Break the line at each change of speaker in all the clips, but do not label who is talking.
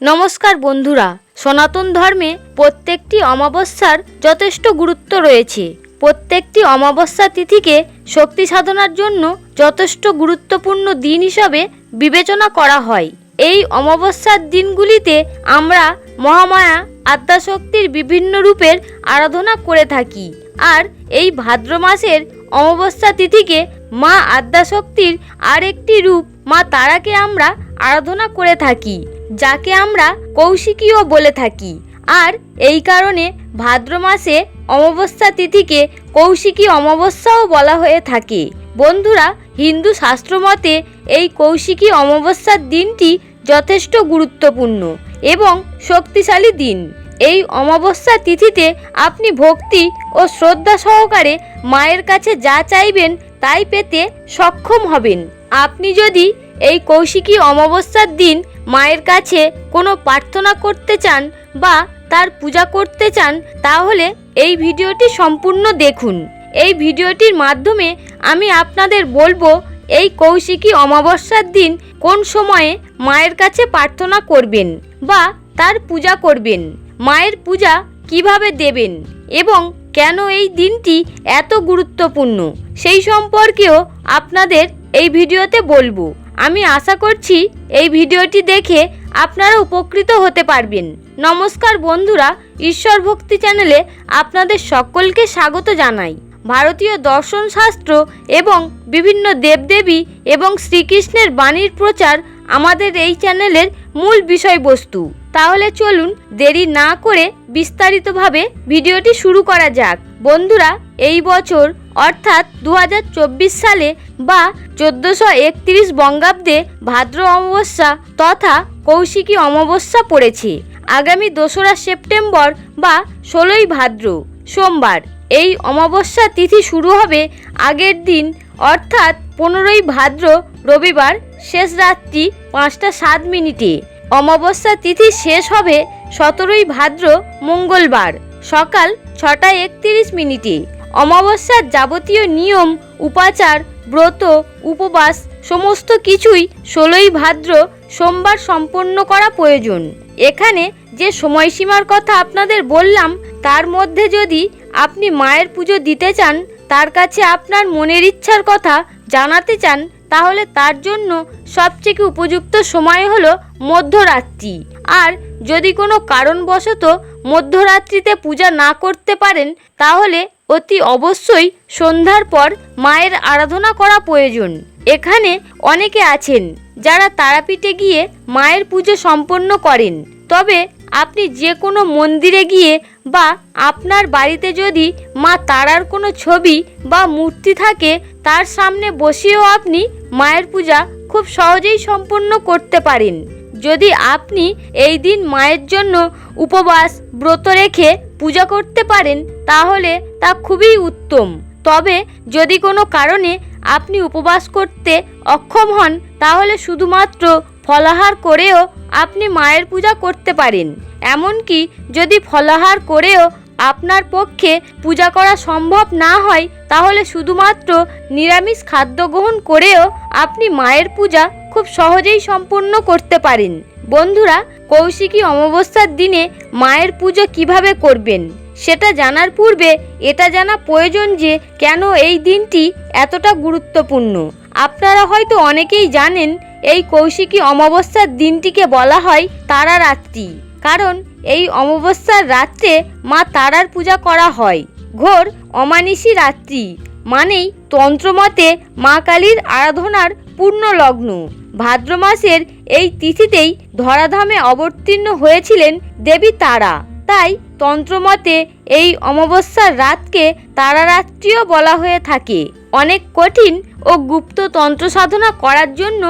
নমস্কার বন্ধুরা, সনাতন ধর্মে প্রত্যেকটি অমাবস্যার যথেষ্ট গুরুত্ব রয়েছে। প্রত্যেকটি অমাবস্যা তিথিকে শক্তি সাধনার জন্য যথেষ্ট গুরুত্বপূর্ণ দিন হিসাবে বিবেচনা করা হয়। এই অমাবস্যার দিনগুলিতে আমরা মহামায়া, আদ্যাশক্তির বিভিন্ন রূপের আরাধনা করে থাকি। আর এই ভাদ্র মাসের অমাবস্যা তিথিকে মা আদ্যাশক্তির আরেকটি রূপ, মা তারাকে আমরা আরাধনা করে থাকি। যাকে আমরা কৌশিকীও বলে থাকি। আর এই কারণে ভাদ্র মাসে অমাবস্যা তিথিকে কৌশিকী অমাবস্যাও বলা হয়ে থাকে। বন্ধুরা, হিন্দু শাস্ত্রমতে এই কৌশিকী অমাবস্যার দিনটি যথেষ্ট গুরুত্বপূর্ণ এবং শক্তিশালী দিন। এই অমাবস্যা তিথিতে আপনি ভক্তি ও শ্রদ্ধা সহকারে মায়ের কাছে যা চাইবেন তাই পেতে সক্ষম হবেন। আপনি যদি এই কৌশিকী অমাবস্যার দিন মায়ের কাছে কোনো প্রার্থনা করতে চান বা তার পূজা করতে চান, তাহলে এই ভিডিওটি সম্পূর্ণ দেখুন। এই ভিডিওটির মাধ্যমে আমি আপনাদের বলব, এই কৌশিকী অমাবস্যার দিন কোন সময়ে মায়ের কাছে প্রার্থনা করবেন বা তার পূজা করবেন, মায়ের পূজা কীভাবে দেবেন এবং কেন এই দিনটি এত গুরুত্বপূর্ণ, সেই সম্পর্কেও আপনাদের এই ভিডিওতে বলব। আমি আশা করছি এই ভিডিওটি দেখে আপনারা উপকৃত হতে পারবেন। নমস্কার বন্ধুরা, ঈশ্বর ভক্তি চ্যানেলে আপনাদের সকলকে স্বাগত জানাই। ভারতীয় দর্শন শাস্ত্র এবং বিভিন্ন দেবদেবী এবং শ্রীকৃষ্ণের বাণীর প্রচার আমাদের এই চ্যানেলের মূল বিষয়বস্তু। তাহলে চলুন দেরি না করে বিস্তারিতভাবে ভিডিওটি শুরু করা যাক। বন্ধুরা, এই বছর অর্থাৎ দু হাজার চব্বিশ সালে বা চোদ্দোশো একত্রিশ বঙ্গাব্দে ভাদ্র অমাবস্যা তথা কৌশিকী অমাবস্যা পড়েছে। আগামী দোসরা সেপ্টেম্বর বা ষোলোই ভাদ্র, সোমবার। এই অমাবস্যা তিথি শুরু হবে আগের দিন, অর্থাৎ পনেরোই ভাদ্র, রবিবার, শেষ রাত্রি পাঁচটা সাত মিনিটে। অমাবস্যা তিথি শেষ হবে সতেরোই ভাদ্র, মঙ্গলবার, সকাল ছটা একত্রিশ মিনিটে। অমাবস্যার যাবতীয় নিয়ম, উপাচার, ব্রত, উপবাস সমস্ত কিছুই ষোলোই ভাদ্র সোমবার সম্পন্ন করা প্রয়োজন। এখানে যে সময়সীমার কথা আপনাদের বললাম, তার মধ্যে যদি আপনি মায়ের পুজো দিতে চান, তার কাছে আপনার মনের ইচ্ছার কথা জানাতে চান, তাহলে তার জন্য সবথেকে উপযুক্ত সময় হলো মধ্যরাত্রি। আর যদি কোনো কারণবশত মধ্যরাত্রিতে পূজা না করতে পারেন, তাহলে অতি অবশ্যই সন্ধ্যার পর মায়ের আরাধনা করা প্রয়োজন। এখানে অনেকে আছেন যারা তারাপীঠে গিয়ে মায়ের পুজো সম্পন্ন করেন। তবে আপনি যে কোনো মন্দিরে গিয়ে বা আপনার বাড়িতে যদি মা তারার কোনো ছবি বা মূর্তি থাকে, তার সামনে বসেও আপনি মায়ের পূজা খুব সহজেই সম্পন্ন করতে পারেন। যদি আপনি এই দিন মায়ের জন্য উপবাস, ব্রত রেখে পূজা করতে পারেন, তাহলে তা খুবই উত্তম। তবে যদি কোনো কারণে আপনি উপবাস করতে অক্ষম হন, তাহলে শুধুমাত্র ফলাহার করেও আপনি মায়ের পূজা করতে পারেন। এমনকি যদি ফলাহার করেও আপনার পক্ষে পূজা করা সম্ভব না হয়, তাহলে শুধুমাত্র নিরামিষ খাদ্য গ্রহণ করেও আপনি মায়ের পূজা খুব সহজেই সম্পূর্ণ করতে পারেন। বন্ধুরা, কৌশিকী অমাবস্যার দিনে মায়ের পুজো কীভাবে করবেন? সেটা জানার পূর্বে এটা জানা প্রয়োজন যে কেন এই দিনটি এতটা গুরুত্বপূর্ণ। আপনারা হয়তো অনেকেই জানেন, এই কৌশিকী অমাবস্যার দিনটিকে বলা হয় তারা রাত্রি কারণ এই অমাবস্যার রাত্রে মা তারার পূজা করা হয়। ঘোর অমানিসী রাত্রি, মানেই তন্ত্রমতে মা কালীর আরাধনার পূর্ণ লগ্ন। ভাদ্র মাসের এই তিথিতেই ধরাধামে অবতীর্ণ হয়েছিলেন দেবী তারা। তাই তন্ত্রমতে এই অমাবস্যার রাতকে তারারাত্রিও বলা হয়ে থাকে। অনেক কঠিন ও গুপ্ত তন্ত্র সাধনা করার জন্য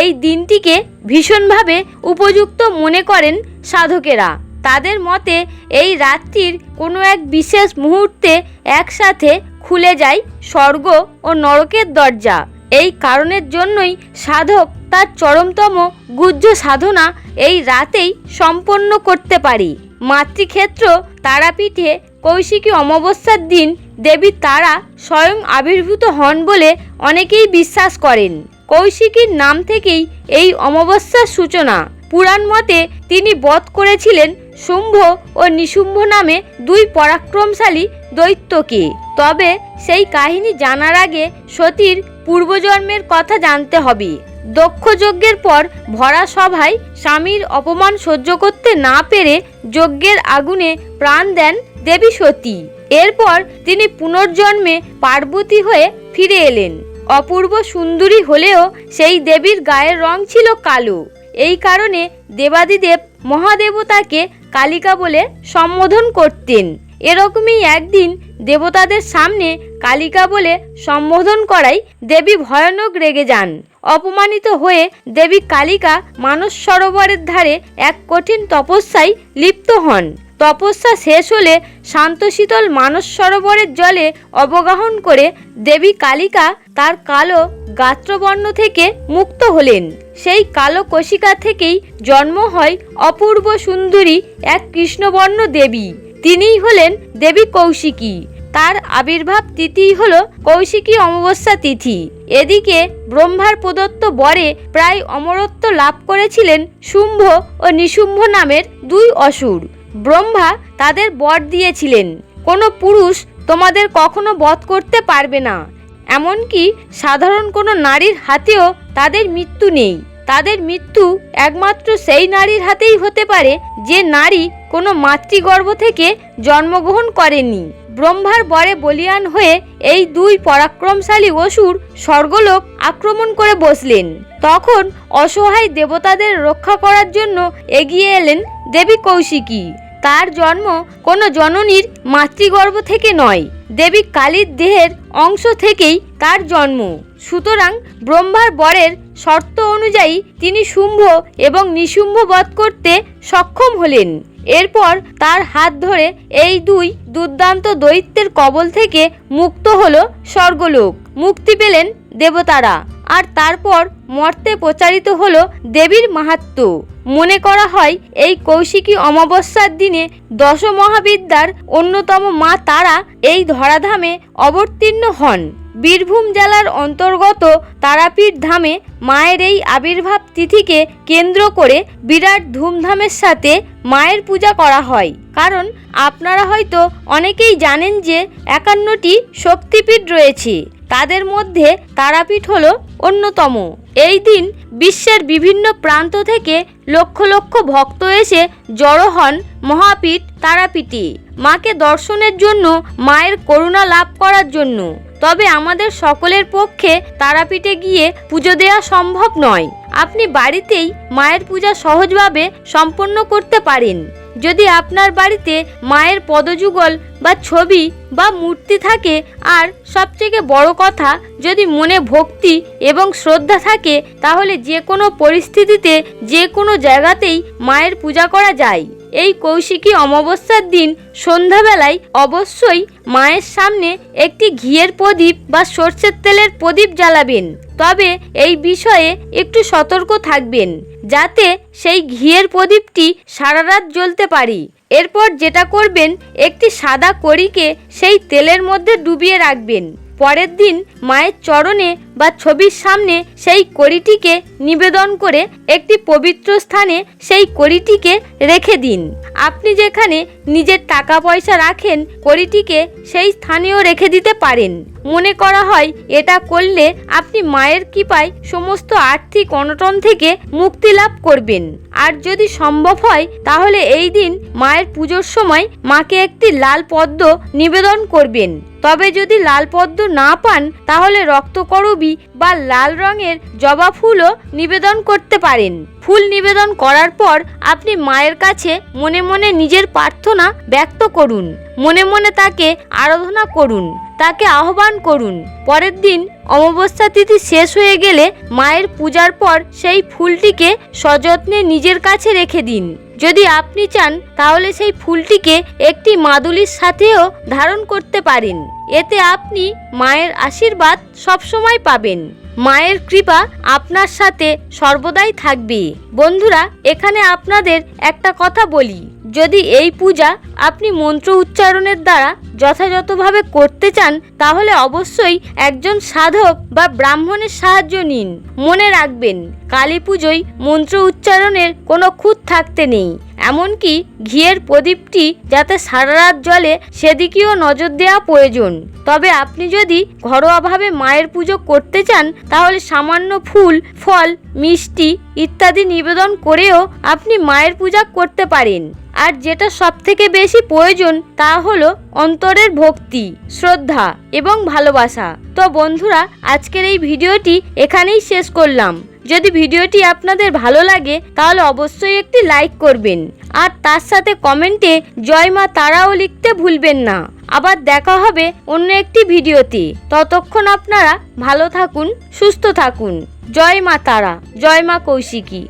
এই দিনটিকে ভীষণভাবে উপযুক্ত মনে করেন সাধকেরা। তাদের মতে এই রাত্রির কোনো এক বিশেষ মুহূর্তে একসাথে খুলে যায় স্বর্গ ও নরকের দরজা। এই কারণের জন্যই সাধক তার চরমতম গুহ্য সাধনা এই রাতেই সম্পন্ন করতে পারি। মাতৃক্ষেত্র তারাপীঠে কৌশিকী অমাবস্যার দিন দেবী তারা স্বয়ং আবির্ভূত হন বলে অনেকেই বিশ্বাস করেন। কৌশিকীর নাম থেকেই এই অমাবস্যার সূচনা। পুরাণ মতে তিনি বধ করেছিলেন শুম্ভ ও নিশুম্ভ নামে দুই পরাক্রমশালী দৈত্যকে। তবে সেই কাহিনী জানার আগে সতীর পূর্বজন্মের কথা জানতে হবে। দক্ষ যজ্ঞের পর ভরা সভায় স্বামীর অপমান সহ্য করতে না পেরে যজ্ঞের আগুনে প্রাণ দেন দেবী সতী। এরপর তিনি পুনর্জন্মে পার্বতী হয়ে ফিরে এলেন। অপূর্ব সুন্দরী হলেও সেই দেবীর গায়ের রং ছিল কালো। এই কারণে দেবাদিদেব মহাদেবতাকে কালিকা বলে সম্বোধন করতেন। এরকমই একদিন দেবতাদের সামনে কালিকা বলে সম্বোধন করাই দেবী ভয়ানক রেগে যান। অপমানিত হয়ে দেবী কালিকা মানস সরোবরের ধারে এক কঠিন তপস্যায় লিপ্ত হন। তপস্যা শেষ হলে শান্তশীতল মানস সরোবরের জলে অবগাহন করে দেবী কালিকা তার কালো গাত্রবর্ণ থেকে মুক্ত হলেন। সেই কালো কোশিকা থেকেই জন্ম হয় অপূর্ব সুন্দরী এক কৃষ্ণবর্ণ দেবী। তিনিই হলেন দেবী কৌশিকী। তার আবির্ভাব তিথি হল কৌশিকী অমাবস্যা তিথি। এদিকে ব্রহ্মার প্রদত্ত বরে প্রায় অমরত্ব লাভ করেছিলেন শুম্ভ ও নিশুম্ভ নামের দুই অসুর। ব্রহ্মা তাদের বর দিয়েছিলেন। কোনো পুরুষ তোমাদের কখনো বধ করতে পারবে না। এমনকি সাধারণ কোনো নারীর হাতেও তাদের মৃত্যু নেই। তাদের মৃত্যু একমাত্র সেই নারীর হাতেই হতে পারে যে নারী কোনো মাতৃগর্ভ থেকে জন্মগ্রহণ করেনি। ব্রহ্মার বরে বলিয়ান হয়ে এই দুই পরাক্রমশালী অসুর স্বর্গলোক আক্রমণ করে বসলেন। তখন অসহায় দেবতাদের রক্ষা করার জন্য এগিয়ে এলেন দেবী কৌশিকী। তার জন্ম কোনো জননীর মাতৃগর্ভ থেকে নয়, দেবী কালীর দেহের অংশ থেকেই তার জন্ম। সুতরাং ব্রহ্মার বরের শর্ত অনুযায়ী তিনি শুম্ভ এবং নিশুম্ভ বধ করতে সক্ষম হলেন। এরপর তার হাত ধরে এই দুই দুর্দান্ত দৈত্যের কবল থেকে মুক্ত হল স্বর্গলোক। মুক্তি পেলেন দেবতারা। আর তারপর মর্তে প্রচারিত হল দেবীর মাহাত্ম্য। মনে করা হয়, এই কৌশিকী অমাবস্যার দিনে দশ মহাবিদ্যার অন্যতম মা তারা এই ধরাধামে অবতীর্ণ হন। বীরভূম জেলার অন্তর্গত তারাপীঠ ধামে মায়ের এই আবির্ভাব তিথিকে কেন্দ্র করে বিরাট ধুমধামের সাথে মায়ের পূজা করা হয়। কারণ, আপনারা হয়তো অনেকেই জানেন যে একান্নটি শক্তিপীঠ রয়েছে। তাদের মধ্যে তারাপীঠ হলো অন্যতম। এই দিন বিশ্বের বিভিন্ন প্রান্ত থেকে লক্ষ লক্ষ ভক্ত এসে জড়ো হন মহাপীঠ তারাপীঠে। মাকে দর্শনের জন্য, মায়ের করুণা লাভ করার জন্য। তবে আমাদের সকলের পক্ষে তারাপীঠে গিয়ে পুজো দেওয়া সম্ভব নয়। আপনি বাড়িতেই মায়ের পূজা সহজভাবে সম্পন্ন করতে পারেন। যদি আপনার বাড়িতে মায়ের পদযুগল বা ছবি বা মূর্তি থাকে, আর সবথেকে বড় কথা, যদি মনে ভক্তি এবং শ্রদ্ধা থাকে, তাহলে যে কোনো পরিস্থিতিতে, যে কোনো জায়গাতেই মায়ের পূজা করা যায়। এই কৌশিকী অমাবস্যার দিন সন্ধ্যাবেলায় অবশ্যই মায়ের সামনে একটি ঘিয়ের প্রদীপ বা সর্ষের তেলের প্রদীপ জ্বালাবেন। তবে এই বিষয়ে একটু সতর্ক থাকবেন, যাতে সেই ঘিয়ের প্রদীপটি সারা রাত জ্বলতে পারি। এরপর যেটা করবেন, একটি সাদা কড়িকে সেই তেলের মধ্যে ডুবিয়ে রাখবেন। পরের দিন মায়ের চরণে বা ছবির সামনে সেই কড়িটিকে নিবেদন করে একটি পবিত্র স্থানে সেই কড়িটিকে রেখে দিন। আপনি যেখানে নিজের টাকা পয়সা রাখেন, কড়িটিকে সেই স্থানেও রেখে দিতে পারেন। মনে করা হয় এটা করলে আপনি মায়ের কৃপায় সমস্ত আর্থিক অনটন থেকে মুক্তি লাভ করবেন। আর যদি সম্ভব হয়, তাহলে এই দিন মায়ের পুজোর সময় মাকে একটি লাল পদ্ম নিবেদন করবেন। তবে যদি লাল পদ্ম না পান, তাহলে রক্তকরবী বা লাল রঙের জবা ফুলও নিবেদন করতে পারেন। ফুল নিবেদন করার পর আপনি মায়ের কাছে মনে মনে নিজের প্রার্থনা ব্যক্ত করুন। মনে মনে তাকে আরাধনা করুন। তাকে আহ্বান করুন। পরের দিন অমাবস্যা তিথি শেষ হয়ে গেলে মায়ের পূজার পর সেই ফুলটিকে সযত্নে নিজের কাছে রেখে দিন। যদি আপনি চান, তাহলে সেই ফুলটিকে একটি মাদুলির সাথেও ধারণ করতে পারেন। এতে আপনি মায়ের আশীর্বাদ সবসময় পাবেন। মায়ের কৃপা আপনার সাথে সর্বদাই থাকবে। বন্ধুরা, এখানে আপনাদের একটা কথা বলি। যদি এই পূজা আপনি মন্ত্র উচ্চারণের দ্বারা যথাযথভাবে করতে চান, তাহলে অবশ্যই একজন সাধক বা ব্রাহ্মণের সাহায্য নিন। মনে রাখবেন, কালী পুজোয় মন্ত্র উচ্চারণের কোনো খুঁত থাকতে নেই। এমনকি ঘিয়ের প্রদীপটি যাতে সারা রাত জ্বলে, সেদিকেও নজর দেওয়া প্রয়োজন। তবে আপনি যদি ঘরোয়াভাবে মায়ের পুজো করতে চান, তাহলে সামান্য ফুল, ফল, মিষ্টি ইত্যাদি নিবেদন করেও আপনি মায়ের পূজা করতে পারেন। আর যেটা সব থেকে বেশি প্রয়োজন তা হলো অন্তরের ভক্তি, শ্রদ্ধা এবং ভালোবাসা। তো বন্ধুরা, আজকের এই ভিডিওটি এখানেই শেষ করলাম। যদি ভিডিওটি আপনাদের ভালো লাগে, তাহলে অবশ্যই একটি লাইক করবেন। আর তার সাথে কমেন্টে জয় মা তারাও লিখতে ভুলবেন না। আবার দেখা হবে অন্য একটি ভিডিওতে। ততক্ষণ আপনারা ভালো থাকুন, সুস্থ থাকুন। জয় মা তারা, জয় মা কৌশিকী।